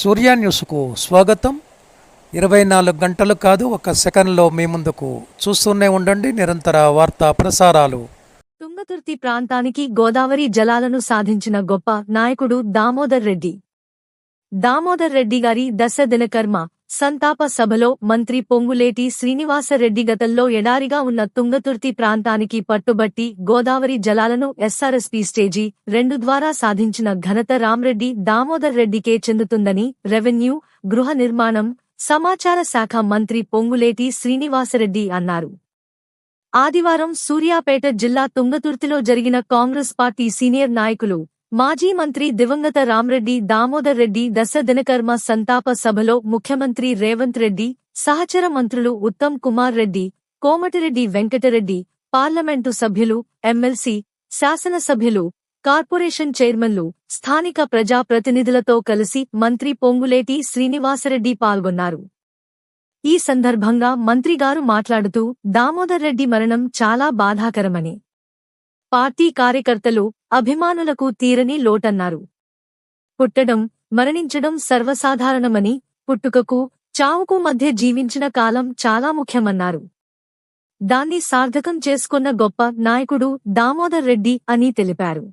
సూర్య న్యూస్కు స్వాగతం. ఇరవై నాలుగు గంటలు కాదు ఒక సెకండ్లో మీ ముందుకు చూస్తూనే ఉండండి. నిరంతర వార్తా ప్రసారాలు. తుంగతుర్తి ప్రాంతానికి గోదావరి జలాలను సాధించిన గొప్ప నాయకుడు దామోదర్ రెడ్డి. దామోదర్ రెడ్డి గారి దశ దినకర్మ సంతాప సభలో మంత్రి పొంగులేటి శ్రీనివాసరెడ్డి గతంలో ఎడారిగా ఉన్న తుంగతుర్తి ప్రాంతానికి పట్టుబట్టి గోదావరి జలాలను ఎస్ఆర్ఎస్పీ స్టేజీ రెండు ద్వారా సాధించిన ఘనత రామ్రెడ్డి దామోదర్ రెడ్డికే చెందుతుందని రెవెన్యూ గృహ నిర్మాణం సమాచార శాఖ మంత్రి పొంగులేటి శ్రీనివాసరెడ్డి అన్నారు. ఆదివారం సూర్యాపేట జిల్లా తుంగతుర్తిలో జరిగిన కాంగ్రెస్ పార్టీ సీనియర్ నాయకులు మాజీ మంత్రి దివంగత రామ్రెడ్డి దామోదర్ రెడ్డి దశ దినకర్మ సంతాప సభలో ముఖ్యమంత్రి రేవంత్ రెడ్డి సహచర మంత్రులు ఉత్తమ్ కుమార్ రెడ్డి కోమటిరెడ్డి వెంకటరెడ్డి పార్లమెంటు సభ్యులు ఎమ్మెల్సీ శాసనసభ్యులు కార్పొరేషన్ చైర్మన్లు స్థానిక ప్రజా ప్రతినిధులతో కలిసి మంత్రి పొంగులేటి శ్రీనివాసరెడ్డి పాల్గొన్నారు. ఈ సందర్భంగా మంత్రిగారు మాట్లాడుతూ దామోదర్ రెడ్డి మరణం చాలా బాధాకరమని పార్టీ కార్యకర్తలు అభిమానులకు తీరని లోటన్నారు. పుట్టడం మరణించడం సర్వసాధారణమని పుట్టుకకు చావుకు మధ్య జీవించిన కాలం చాలా ముఖ్యమన్నారు. దాన్ని సార్థకం చేసుకున్న గొప్ప నాయకుడు దామోదర్ రెడ్డి అని తెలిపారు.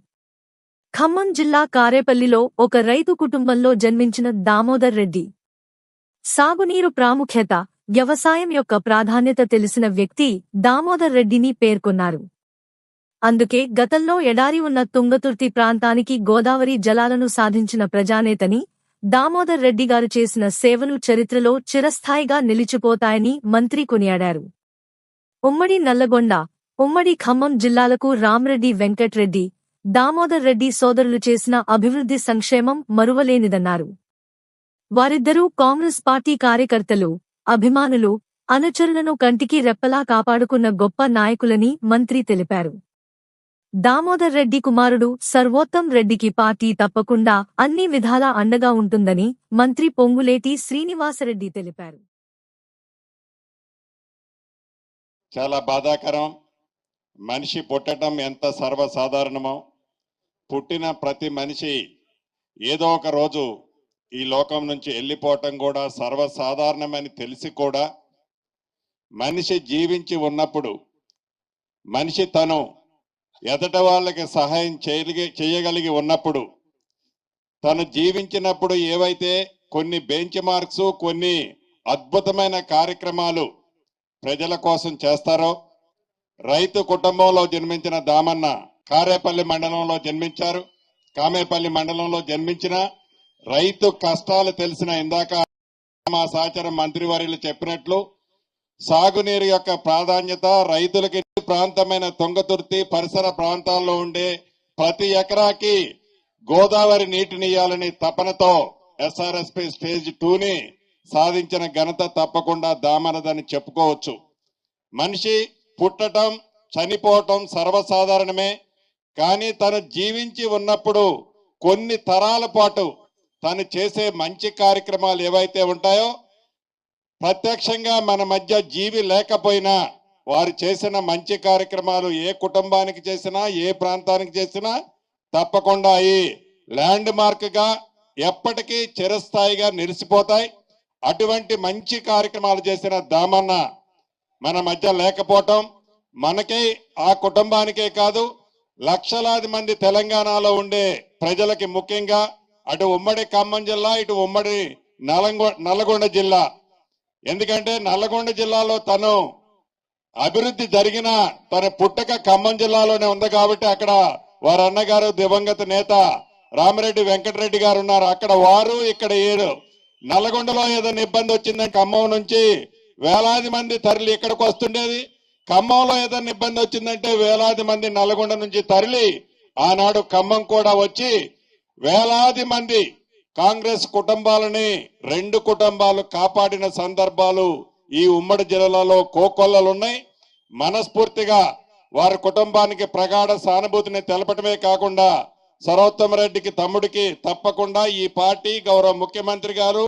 ఖమ్మం జిల్లా కారేపల్లిలో ఒక రైతు కుటుంబంలో జన్మించిన దామోదర్ రెడ్డి. సాగునీరు ప్రాముఖ్యత వ్యవసాయం యొక్క ప్రాధాన్యత తెలిసిన వ్యక్తి దామోదర్ రెడ్డిని పేర్కొన్నారు. అందుకే గతంలో ఎడారి ఉన్న తుంగతుర్తి ప్రాంతానికి గోదావరి జలాలను సాధించిన ప్రజానేతని దామోదర్ రెడ్డి గారు చేసిన సేవలు చరిత్రలో చిరస్థాయిగా నిలిచిపోతాయని మంత్రి కొనియాడారు. ఉమ్మడి నల్లగొండ ఉమ్మడి ఖమ్మం జిల్లాలకు రామ్రెడ్డి వెంకట్రెడ్డి దామోదర్ రెడ్డి సోదరులు చేసిన అభివృద్ధి సంక్షేమం మరువలేనిదన్నారు. వారిద్దరూ కాంగ్రెస్ పార్టీ కార్యకర్తలు అభిమానులు అనుచరులను కంటికి రెప్పలా కాపాడుకున్న గొప్ప నాయకులని మంత్రి తెలిపారు. దామోదర్ రెడ్డి కుమారుడు సర్వోత్తం రెడ్డికి పార్టీ తప్పకుండా అన్ని విధాలా అండగా ఉంటుందని మంత్రి పొంగులేటి శ్రీనివాసరెడ్డి తెలిపారు. చాలా బాధాకరం. మనిషి పుట్టడం ఎంత సర్వసాధారణమో. పుట్టిన ప్రతి మనిషి ఏదో ఒక రోజు ఈ లోకం నుంచి వెళ్ళిపోవటం కూడా సర్వసాధారణమని తెలిసి కూడా మనిషి జీవించి ఉన్నప్పుడు మనిషి తను ఎదట వాళ్ళకి సహాయం చేయగలిగే చేయగలిగి ఉన్నప్పుడు తను జీవించినప్పుడు ఏవైతే కొన్ని బెంచ్ మార్క్స్ కొన్ని అద్భుతమైన కార్యక్రమాలు ప్రజల కోసం చేస్తారో రైతు కుటుంబంలో జన్మించిన దామన్న కారేపల్లి మండలంలో జన్మించారు. కామేపల్లి మండలంలో జన్మించిన రైతు కష్టాలు తెలిసిన ఇందాక మా సహచర మంత్రివర్యులు చెప్పినట్లు సాగునీరు యొక్క ప్రాధాన్యత రైతులకి ప్రాంతమైన తొంగతుర్తి పరిసర ప్రాంతాల్లో ఉండే ప్రతి ఎకరాకి గోదావరి నీటినియాలని తపనతో ఎస్ఆర్ఎస్పి స్టేజ్ టూని సాధించిన ఘనత తప్పకుండా దామనదని చెప్పుకోవచ్చు. మనిషి పుట్టటం చనిపోవటం సర్వసాధారణమే. కానీ తను జీవించి ఉన్నప్పుడు కొన్ని తరాల పాటు తను చేసే మంచి కార్యక్రమాలు ఏవైతే ఉంటాయో ప్రత్యక్షంగా మన మధ్య జీవి లేకపోయినా వారు చేసిన మంచి కార్యక్రమాలు ఏ కుటుంబానికి చేసినా ఏ ప్రాంతానికి చేసినా తప్పకుండా అయి ల్యాండ్ మార్క్గా ఎప్పటికీ చిరస్థాయిగా నిలిచిపోతాయి. అటువంటి మంచి కార్యక్రమాలు చేసిన దామన్న మన మధ్య లేకపోవటం మనకే ఆ కుటుంబానికే కాదు లక్షలాది మంది తెలంగాణలో ఉండే ప్రజలకి ముఖ్యంగా అటు ఉమ్మడి ఖమ్మం జిల్లా ఇటు ఉమ్మడి నలంగొ నల్లగొండ జిల్లా. ఎందుకంటే నల్లగొండ జిల్లాలో తను అభివృద్ధి జరిగిన తన పుట్టక ఖమ్మం జిల్లాలోనే ఉంది కాబట్టి అక్కడ వారి అన్నగారు దివంగత నేత రామిరెడ్డి వెంకటరెడ్డి గారు ఉన్నారు. అక్కడ వారు ఇక్కడ ఏడు. నల్లగొండలో ఏదైనా ఇబ్బంది వచ్చిందని ఖమ్మం నుంచి వేలాది మంది తరలి ఇక్కడికి వస్తుండేది. ఖమ్మంలో ఏదైనా ఇబ్బంది వచ్చిందంటే వేలాది మంది నల్లగొండ నుంచి తరలి ఆనాడు ఖమ్మం కూడా వచ్చి వేలాది మంది కాంగ్రెస్ కుటుంబాలని రెండు కుటుంబాలు కాపాడిన సందర్భాలు ఈ ఉమ్మడి జిల్లాలో కోకొల్లలు ఉన్నాయి మనస్ఫూర్తిగా వారి కుటుంబానికి ప్రగాఢ సానుభూతిని తెలపటమే కాకుండా సరోత్తమ రెడ్డికి తమ్ముడికి తప్పకుండా ఈ పార్టీ గౌరవ ముఖ్యమంత్రి గారు